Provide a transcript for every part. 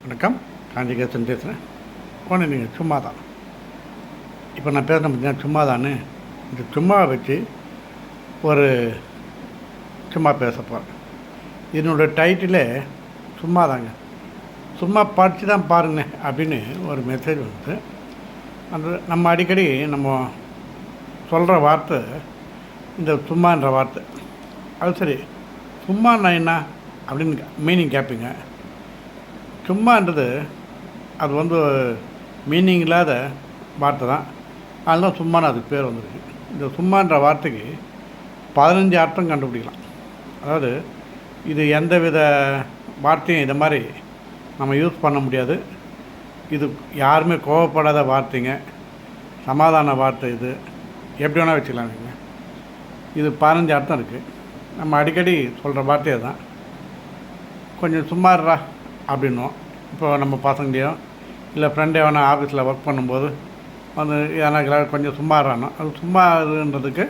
வணக்கம். காஞ்சிகேசன் பேசுகிறேன் போன நீங்கள் சும்மா தான் இப்போ நான் பேசுகிறேன் பார்த்தீங்கன்னா சும்மா தானே இந்த சும்மாவை வச்சு ஒரு சும்மா பேச போகிறேன் இதனோட டைட்டிலே சும்மா தாங்க சும்மா படித்து தான் பாருங்க அப்படின்னு ஒரு மெசேஜ் வந்து அந்த நம்ம அடிக்கடி நம்ம சொல்கிற வார்த்தை இந்த சும்மான்ற வார்த்தை. அது சரி சும்மானா என்ன? அப்படின்னு மீனிங் கேட்பீங்க சும்மான்றது அது வந்து மீனிங் இல்லாத வார்த்தை தான். அதனால சும்மான்னு அதுக்கு பேர் வந்திருக்கு. இந்த சும்மான்ற வார்த்தைக்கு பதினஞ்சு அர்த்தம் கண்டுபிடிக்கலாம். அதாவது இது எந்த வித வார்த்தையும் இந்த மாதிரி நம்ம யூஸ் பண்ண முடியாது. இது யாருமே கோவப்படாத வார்த்தைங்க. சமாதான வார்த்தை இது. எப்படி வேணால் வச்சுக்கலாம் நீங்கள் இது பதினஞ்சு அர்த்தம் இருக்குது நம்ம அடிக்கடி சொல்கிற வார்த்தையை தான் கொஞ்சம் சும்மாடுறா அப்படின்னுவோம் இப்போ நம்ம பசங்களையும் இல்லை ஃப்ரெண்டே வேணால் ஆஃபீஸில் ஒர்க் பண்ணும்போது வந்து ஏன்னா கொஞ்சம் சும்மாறானோ அது சும்மா இருன்றதுக்கு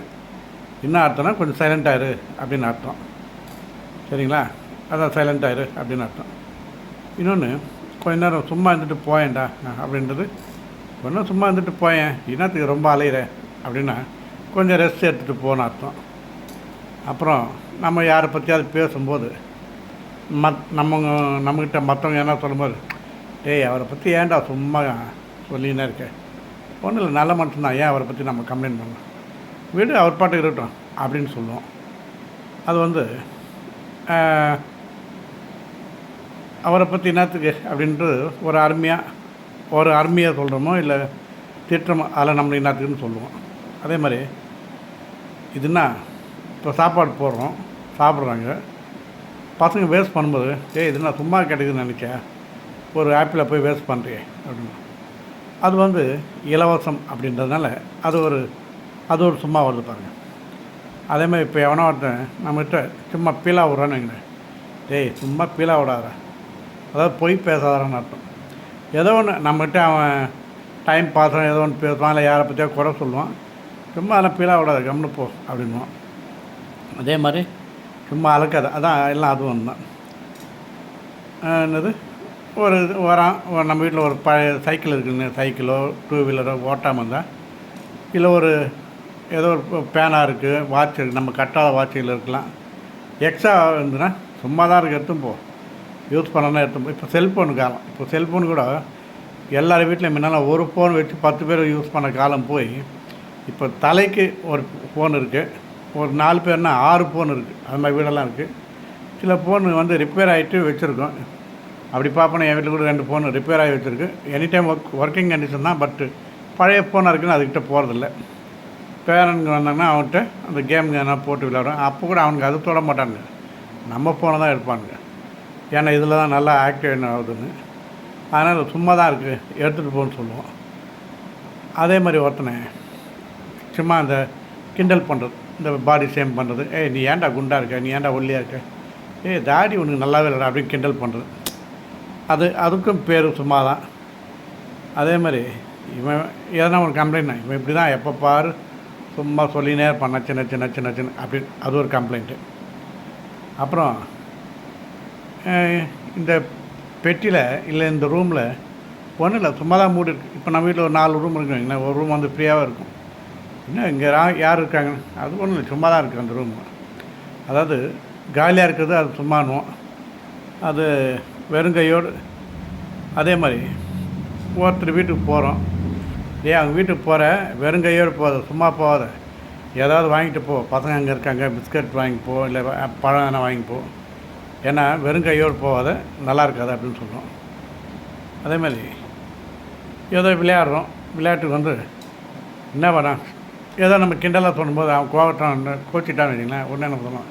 என்ன அர்த்தம்னா கொஞ்சம் சைலண்ட் ஆயிரு அப்படின்னு அர்த்தம். சரிங்களா? அதான் சைலண்ட் ஆயிரு அப்படின்னு அர்த்தம். இன்னொன்று கொஞ்ச நேரம் சும்மா இருந்துட்டு போயேன்டா அப்படின்றது கொஞ்சம் சும்மா இருந்துட்டு போயேன் என்னத்துக்கு ரொம்ப அலையிற அப்படின்னா கொஞ்சம் ரெஸ்ட் எடுத்துகிட்டு போன அர்த்தம். அப்புறம் நம்ம யாரை பற்றியாவது பேசும்போது மத் நம்ம நம்மக்கிட்ட மற்றவங்க என்ன சொல்லும்போது டேய் அவரை பற்றி ஏன்டா சும்மா சொல்லினே இருக்க? ஒன்றும் இல்லை நல்ல மனுஷன்தான் ஏன் அவரை பற்றி நம்ம கம்ப்ளைண்ட் பண்ணலாம் வீடு அவர் பாட்டுக்கு இருக்கட்டும் அப்படின்னு சொல்லுவோம். அது வந்து அவரை பற்றி என்னத்துக்கு அப்படின்ட்டு ஒரு அருமையாக ஒரு அருமையாக சொல்கிறோமோ இல்லை திட்டமோ அதில் நம்ம என்னத்துக்குன்னு சொல்லுவோம். அதே மாதிரி இதுனா இப்போ சாப்பாடு போடுறோம் சாப்பிட்றாங்க. பசங்க வேஸ்ட் பண்ணும்போது ஏ இது நான் சும்மா கிடைக்குதுன்னு நினைக்க ஒரு ஆப்பிளை போய் வேஸ்ட் பண்ணுறியே அப்படின்னு. அது வந்து இலவசம் அப்படின்றதுனால அது ஒரு அது ஒரு சும்மா வருது பாருங்கள் அதே மாதிரி இப்போ எவனோ ஒருத்தன் நம்மகிட்ட சும்மா பீலா விட்றான்னு வைங்களேன். டேய் சும்மா பீலா விடாத. அதாவது பொய் பேசாதான்னு அர்த்தம். ஏதோ ஒன்று நம்மகிட்ட அவன் டைம் பாஸ் ஏதோ ஒன்று பேசுவான் இல்லை யாரை பற்றியோ குறை சொல்லுவான். சும்மா அதெல்லாம் பீலா விடாத கம்னு போ அப்படின்வான் அதே மாதிரி சும்மா அலக்காது. அதான் எல்லாம் அதுவும் தான் என்னது? ஒரு இது ஒரு நம்ம வீட்டில் ஒரு பழைய சைக்கிள் இருக்குன்னு சைக்கிளோ டூ வீலரோ ஓட்டாமல் இருந்தால் இல்லை ஒரு ஏதோ ஒரு பேனா இருக்குது வாட்ச் இருக்குது நம்ம கட்டாத வாட்சில் இருக்கலாம். எக்ஸ்ட்ரா இருந்துன்னா சும்மா தான் இருக்குது எடுத்தும் போ. யூஸ் பண்ணனா எடுத்தும் போ. இப்போ செல்ஃபோனு காலம். இப்போ செல்ஃபோன் கூட எல்லார் வீட்லையும் முன்னால் ஒரு ஃபோன் வச்சு பத்து பேர் யூஸ் பண்ண காலம் போய் இப்போ தலைக்கு ஒரு ஃபோன் இருக்குது ஒரு நாலு பேர்னா ஆறு ஃபோன் இருக்குது அது மாதிரி வீடெல்லாம் இருக்குது சில ஃபோன் வந்து ரிப்பேர் ஆகிட்டு வச்சுருக்கோம். அப்படி பார்ப்போம் என் வீட்டில் கூட ரெண்டு ஃபோன் ரிப்பேர் ஆகி வச்சுருக்கு. Any time work working condition தான் பட்டு பழைய ஃபோனாக இருக்குன்னு அதுக்கிட்ட போகிறதில்ல பேரனுங்க வந்தாங்கன்னா அவன்கிட்ட அந்த கேம் எதனா போட்டு விளையாடுவோம் அப்போ கூட அவனுக்கு அது தொட மாட்டானுங்க. நம்ம ஃபோனை தான் எடுப்பானுங்க. ஏன்னா இதில் தான் நல்லா ஆக்டிவேட் ஆகுதுன்னு. அதனால் சும்மா தான் இருக்குது எடுத்துகிட்டு போகணும்னு சொல்லுவோம். அதே மாதிரி ஒருத்தனை சும்மா அந்த கிண்டல் பண்ணுறது இந்த பாடி சேம் பண்ணுறது ஏய் நீ ஏன்டா குண்டாக இருக்க? நீ ஏன்டா ஒல்லியாக இருக்க? ஏய் தாடி உனக்கு நல்லாவே இல்லைடா அப்படின்னு கிண்டல் பண்ணுறது அது அதுக்கும் பேர் சும்மா தான் அதே மாதிரி இவன் எதனா ஒரு கம்ப்ளைண்ட் இவன் இப்படி தான் எப்போ பாரு சும்மா சொல்லினே இருப்பான் நச்சு நச்சு நச்சு நச்சுன்னு. அப்படி அது ஒரு கம்ப்ளைண்ட்டு அப்புறம் இந்த பெட்டியில் இல்லை இந்த ரூமில் ஒன்றும் இல்லை சும்மா தான் மூடி இருக்கு இப்போ நம்ம வீட்டில் ஒரு நாலு ரூம் இருக்குங்க ஒரு ரூம் வந்து ஃப்ரீயாகவே இருக்கும். இன்னும் இங்கே யார் இருக்காங்க? அது ஒன்றும் இல்லை சும்மா தான் இருக்குது அந்த ரூம் அதாவது காலியாக இருக்கிறது அது சும்மானுவோம் அது வெறுங்கையோடு அதே மாதிரி ஒருத்தர் வீட்டுக்கு போகிறோம் ஏன் அவங்க வீட்டுக்கு போகிற வெறுங்கையோடு போகாத சும்மா போகாத. ஏதாவது வாங்கிட்டு போ. பசங்க அங்கே இருக்காங்க பிஸ்கட் வாங்கி போ இல்லை பழம் எதனா வாங்கி போ. ஏன்னா வெறுங்கையோடு போகாத நல்லா இருக்காது அப்படின்னு சொல்கிறோம் அதே மாதிரி ஏதோ விளையாடுறோம். விளையாட்டுக்கு வந்து என்ன வேணாம். ஏதோ நம்ம கிண்டலாக சொல்லும்போது அவன் கோவட்டான் கோச்சிட்டான்னு வச்சிங்களேன் உடனே என்ன பண்ணுவோம்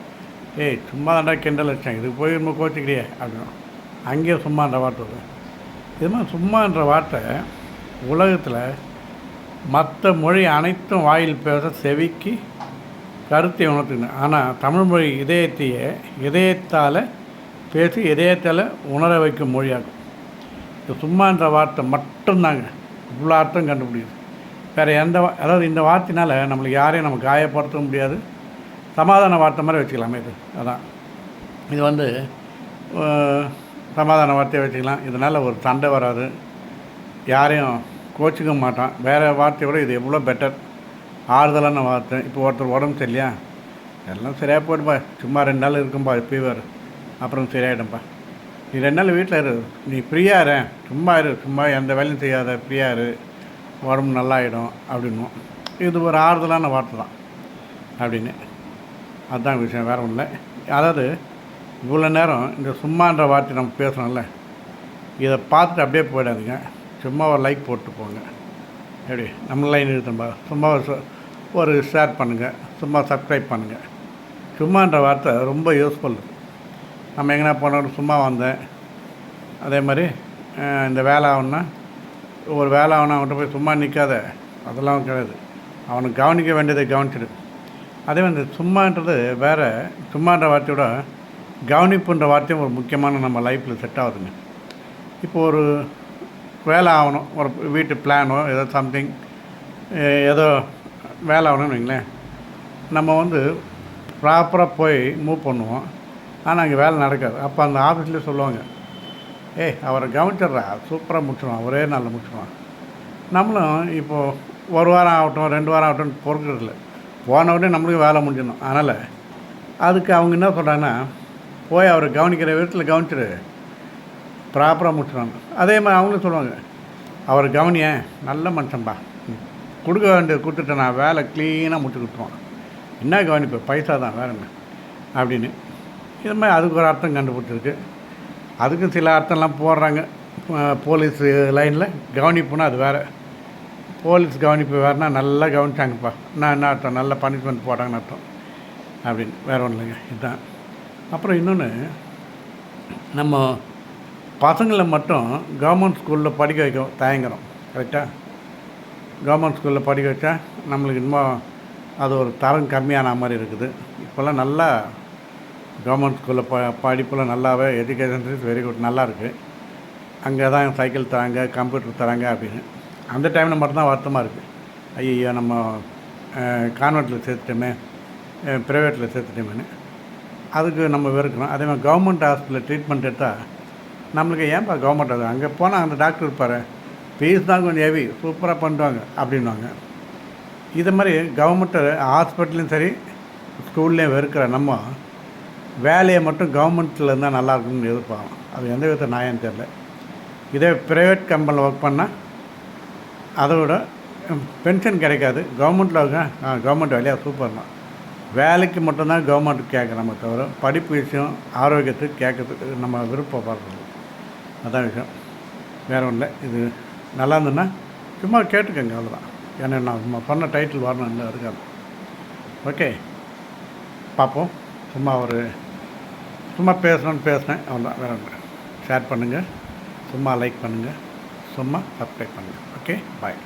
ஏய் சும்மா தாண்டா கிண்டல் வச்சேன் இதுக்கு போய் நம்ம கோச்சிக்கிறியே அப்படின்னு அங்கேயே சும்மான்ற வார்த்தை வரும். இது மாதிரி சும்மான்ற வார்த்தை உலகத்தில் மற்ற மொழி அனைத்தும் வாயில் பேச செவிக்கு கருத்தை உணர்த்துக்கணும் ஆனால் தமிழ்மொழி இதயத்தையே இதயத்தால் பேசி இதயத்தால் உணர வைக்கும் மொழியாகும். இந்த சும்மான்ற வார்த்தை மட்டும்தாங்க. இவ்வளோ அர்த்தம் கண்டுபிடிக்குது வேறு எந்த அதாவது இந்த வார்த்தையினால் நம்மளுக்கு யாரையும் நம்ம காயப்படுத்தவும் முடியாது. சமாதான வார்த்தை மாதிரி வச்சுக்கலாமே இது. அதான். இது வந்து சமாதான வார்த்தையை வச்சுக்கலாம். இதனால் ஒரு சண்டை வராது. யாரையும் கோச்சிக்க மாட்டான். வேறு வார்த்தையை விட இது எவ்வளோ பெட்டர். ஆறுதலான வார்த்தை. இப்போ ஒருத்தர் உடம்பு சரியில்லையா? எல்லாம் சரியாக போயிடுப்பா சும்மா ரெண்டு நாள் இருக்கும்பா ஃபீவர் அப்புறம் சரியாயிடும்பா. நீ ரெண்டு நாள் வீட்டில் இரு. நீ ஃப்ரீயாக இரு. சும்மா இரு. சும்மா எந்த வேலையும் செய்யாத. ஃப்ரீயாக இரு. உடம்பு நல்லாயிடும் அப்படின்வோம் இது ஒரு ஆறுதலான வார்த்தை தான் அப்படின்னு. அதுதான் விஷயம் வேறு ஒன்றும் இல்லை. அதாவது இவ்வளோ நேரம் இந்த சும்மான்ற வார்த்தை நம்ம பேசுகிறோம்ல இதை பார்த்துட்டு அப்படியே போயிடாதுங்க. சும்மா ஒரு லைக் போட்டு போங்க. எப்படி? நம்ம லைன் நிறுத்தம்பா சும்மா ஒரு ஒரு ஷேர் பண்ணுங்கள் சும்மா சப்ஸ்கிரைப் பண்ணுங்கள் சும்மான்ற வார்த்தை ரொம்ப யூஸ்ஃபுல் நம்ம எங்கேனா போனோம் சும்மா வந்தேன். அதே மாதிரி இந்த வேலை ஆகணும்னா ஒரு வேலை அவனை அவன்கிட்ட போய் சும்மா நிற்காத அதெல்லாம் கிடையாது. அவனுக்கு கவனிக்க வேண்டியதை கவனிச்சிடு. அதே மாதிரி சும்மான்றது வேறு சும்மான்ற வார்த்தையோட கவனிப்புன்ற வார்த்தையும் ஒரு முக்கியமான நம்ம லைஃப்பில் செட் ஆகுதுங்க. இப்போ ஒரு வேலை ஆகணும் ஒரு வீட்டு பிளானோ ஏதோ சம்திங் ஏதோ வேலை ஆகணும்னு வைங்களேன். நம்ம வந்து ப்ராப்பராக போய் மூவ் பண்ணுவோம். ஆனால் அங்கே வேலை நடக்காது. அப்போ அந்த ஆஃபீஸ்லேயே சொல்லுவாங்க ஏய் அவரை கவனிச்சிட்றா. சூப்பராக முடிச்சிடுவான் ஒரே நாளில் முடிச்சிடுவான் நம்மளும் இப்போது ஒரு வாரம் ஆகட்டும் ரெண்டு வாரம் ஆகட்டும் பொறுக்கிறதில்ல போன உடனே நம்மளுக்கு வேலை முடிஞ்சிடணும். அதனால் அதுக்கு அவங்க என்ன சொல்கிறாங்கன்னா போய் அவரை கவனிக்கிற விதத்தில் கவனிச்சிடு. ப்ராப்பராக முடிச்சிடுவாங்க அதே மாதிரி அவங்களும் சொல்லுவாங்க அவர் கவனிய நல்ல மனுஷன்பா. கொடுக்க வேண்டியது கொடுத்துட்டு நான் வேலை க்ளீனாக முடிச்சு கொடுத்துருவான். என்ன கவனிப்பு? பைசா தான் வேற என்ன? அப்படின்னு. இது மாதிரி அதுக்கு ஒரு அர்த்தம் கண்டுபிடிச்சிருக்கு. அதுக்கும் சில அர்த்தம்லாம் போடுறாங்க. போலீஸ் லைனில் கவனிப்புனா அது வேறு. போலீஸ் கவனிப்பு வேறுனா நல்லா கவனிச்சாங்கப்பா. நான் என்ன அர்த்தம்? நல்ல பனிஷ்மெண்ட் போட்டாங்கன்னு அர்த்தம். அப்படின்னு. வேறு ஒன்றும் இல்லைங்க. இதுதான். அப்புறம் இன்னொன்று நம்ம பசங்களை மட்டும் கவர்மெண்ட் ஸ்கூலில் படிக்க வைக்க தயங்குறோம். கரெக்டாக கவர்மெண்ட் ஸ்கூலில் படிக்க வச்சா நம்மளுக்கு இன்னும் அது ஒரு தரம் கம்மியான மாதிரி இருக்குது. இப்போல்லாம் நல்லா கவர்மெண்ட் ஸ்கூலில் ப படிப்பில் நல்லாவே எஜுகேஷன் வெரி குட் நல்லாயிருக்கு அங்கே தான் சைக்கிள் தராங்க கம்ப்யூட்டர் தராங்க அப்படின்னு. அந்த டைமில் மட்டும்தான் வருத்தமாக இருக்குது ஐயோ நம்ம கான்வெண்ட்டில் சேர்த்துட்டோமே ப்ரைவேட்டில் சேர்த்துட்டோமேன்னு. அதுக்கு நம்ம வெறுக்கணும் அதே மாதிரி கவர்மெண்ட் ஹாஸ்பிட்டலில் ட்ரீட்மெண்ட் எடுத்தால் நம்மளுக்கு ஏன்பா கவர்மெண்ட் அது? அங்கே போனால் அந்த டாக்டர் இருப்பார். ஃபீஸ் தான் கொஞ்சம் ஹெவி சூப்பராக பண்ணுவாங்க அப்படின்வாங்க இது மாதிரி கவர்மெண்ட்டு ஹாஸ்பிட்டலையும் சரி ஸ்கூல்லேயும் வெறுக்கிற நம்ம வேலையை மட்டும் கவர்மெண்ட்டில் இருந்தால் நல்லா இருக்கும்னு எதிர்பார்க்கலாம் அது எந்த விதத்தை நியாயம் தெரில இதே ப்ரைவேட் கம்பெனியில் ஒர்க் பண்ணால் அதை விட பென்ஷன் கிடைக்காது. கவர்மெண்ட்டில் கவர்மெண்ட் வேலையாக சூப்பர் தான். வேலைக்கு மட்டும்தான் கவர்மெண்ட் கேட்குறோமே தவிர படிப்பு விஷயம் ஆரோக்கியத்துக்கு கேட்கறதுக்கு நம்ம விருப்பப்படுறது அதான் விஷயம். வேறு ஒன்றும் இல்லை இது நல்லா இருந்ததுன்னா சும்மா கேட்டுக்கோங்க அவ்வளோதான் ஏன்னா நான் சும்மா சொன்ன டைட்டில் வரணும் இல்லை இருக்காது. ஓகே பார்ப்போம். சும்மா ஒரு சும்மா பேசணும்னு பேசினேன் அவ்வளோதான் வேறு ஒன்று ஷேர் பண்ணுங்கள் சும்மா லைக் பண்ணுங்கள் சும்மா சப்ஸ்கிரைப் பண்ணுங்கள் ஓகே பாய்